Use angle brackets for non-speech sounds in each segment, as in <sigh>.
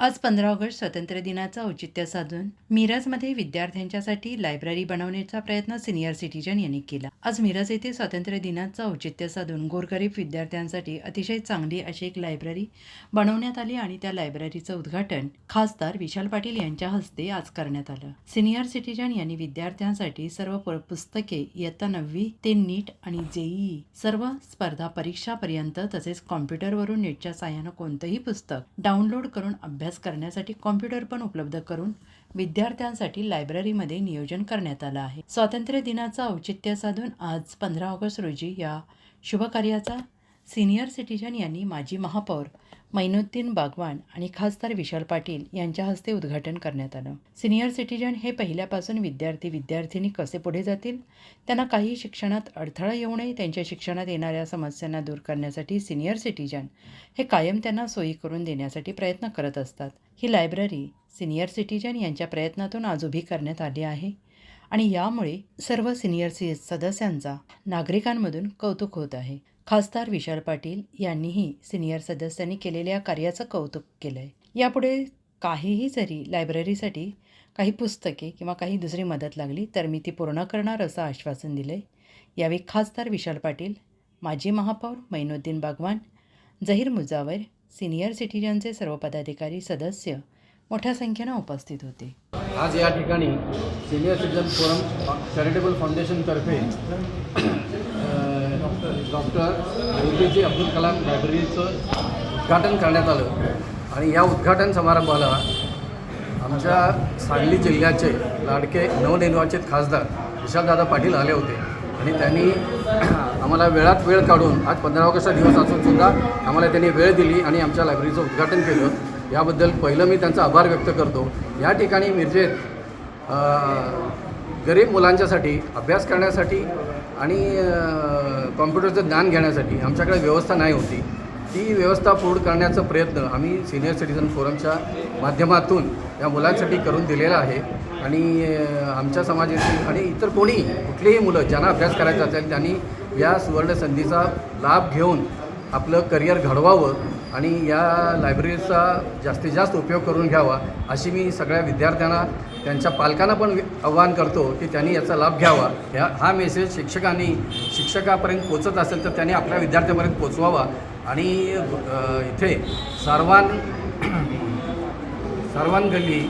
आज पंधरा ऑगस्ट स्वातंत्र्य दिनाचं औचित्य साधून मिरजमध्ये विद्यार्थ्यांच्यासाठी लायब्ररी बनवण्याचा प्रयत्न सिनियर सिटीजन यांनी केला. आज मिरज येथे स्वातंत्र्य दिनाचं औचित्य साधून गोरगरीब विद्यार्थ्यांसाठी अतिशय चांगली अशी एक लायब्ररी बनवण्यात आली आणि त्या लायब्ररीचं उद्घाटन खासदार विशाल पाटील यांच्या हस्ते आज करण्यात आलं. सिनियर सिटीजन यांनी विद्यार्थ्यांसाठी सर्व प- पुस्तके इयत्ता नववी ते नीट आणि जेईई सर्व स्पर्धा परीक्षापर्यंत तसेच कॉम्प्युटरवरून नेटच्या साहाय्यानं कोणतंही पुस्तक डाउनलोड करून अभ्यास करण्यासाठी कॉम्प्युटर पण उपलब्ध करून विद्यार्थ्यांसाठी लायब्ररीमध्ये नियोजन करण्यात आलं आहे. स्वातंत्र्य दिनाचं औचित्य साधून आज पंधरा ऑगस्ट रोजी या शुभकार्याचा सिनियर सिटीजन यांनी माजी महापौर मैनुद्दीन बागवान आणि खासदार विशाल पाटील यांच्या हस्ते उद्घाटन करण्यात आलं. सिनियर सिटीजन हे पहिल्यापासून विद्यार्थी विद्यार्थिनी कसे पुढे जातील? त्यांना काही शिक्षणात अडथळा येऊ नये त्यांच्या शिक्षणात येणाऱ्या समस्यांना दूर करण्यासाठी सिनियर सिटीजन हे कायम त्यांना सोयी करून देण्यासाठी प्रयत्न करत असतात. ही लायब्ररी सिनियर सिटीजन यांच्या प्रयत्नातून आज उभी करण्यात आली आहे आणि यामुळे सर्व सिनियर सि सदस्यांचा नागरिकांमधून कौतुक होत आहे. खासदार विशाल पाटील यांनीही सिनियर सदस्यांनी केलेल्या कार्याचं कौतुक केलं आहे यापुढे काहीही जरी लायब्ररीसाठी काही पुस्तके किंवा काही दुसरी मदत लागली तर मी ती पूर्ण करणार असं आश्वासन दिलं आहे यावेळी खासदार विशाल पाटील माजी महापौर मैनुद्दीन बागवान जहीर मुजावर सिनियर सिटीजनचे सर्व पदाधिकारी सदस्य मोठ्या संख्येनं उपस्थित होते. आज या ठिकाणी senior citizen forum charitable फाउंडेशनतर्फे doctor A P J Abdul Kalam लायब्ररीचं उद्घाटन करण्यात आलं. आणि या उद्घाटन समारंभाला आमच्या सांगली जिल्ह्याचे लाडके नवनिर्वाचित खासदार विशालदादा पाटील आले होते. आणि त्यांनी <clears throat> आम्हाला वेळात वेळ काढून आज पंधरा ऑगस्टचा दिवस असून सुद्धा आम्हाला त्यांनी वेळ दिली आणि आमच्या लायब्ररीचं उद्घाटन केलं. याबद्दल पहिलं मी त्यांचा आभार व्यक्त करतो. या ठिकाणी मिरजेत गरीब मुलांच्यासाठी अभ्यास करण्यासाठी आणि कॉम्प्युटरचं ज्ञान घेण्यासाठी आमच्याकडे व्यवस्था नाही होती. ती व्यवस्था पूर्ण करण्याचा प्रयत्न आम्ही सिनियर सिटीजन फोरमच्या माध्यमातून या मुलांसाठी करून दिलेला आहे. आणि आमच्या समाजातील आणि इतर कोणी कुठलीही मुलं ज्यांना अभ्यास करायचा असेल त्यांनी या सुवर्ण संधीचा लाभ घेऊन आपलं करिअर घडवावं आणि या लायब्ररीचा जास्तीत जास्त उपयोग करून घ्यावा अशी मी सगळ्या विद्यार्थ्यांना त्यांच्या पालकांना पण आव्हान करतो की त्यांनी याचा लाभ घ्यावा. ह्या हा मेसेज शिक्षकांनी शिक्षकापर्यंत पोचत असेल तर त्यांनी आपल्या विद्यार्थ्यांपर्यंत पोचवावा आणि इथे सर्वान <clears throat> सर्वान गल्ली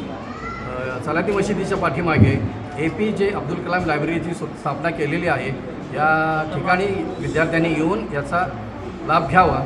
सलाती मशिदीच्या पाठीमागे ए पी जे अब्दुल कलाम लायब्ररीची स्थापना केलेली आहे. या ठिकाणी विद्यार्थ्यांनी येऊन याचा लाभ घ्यावा.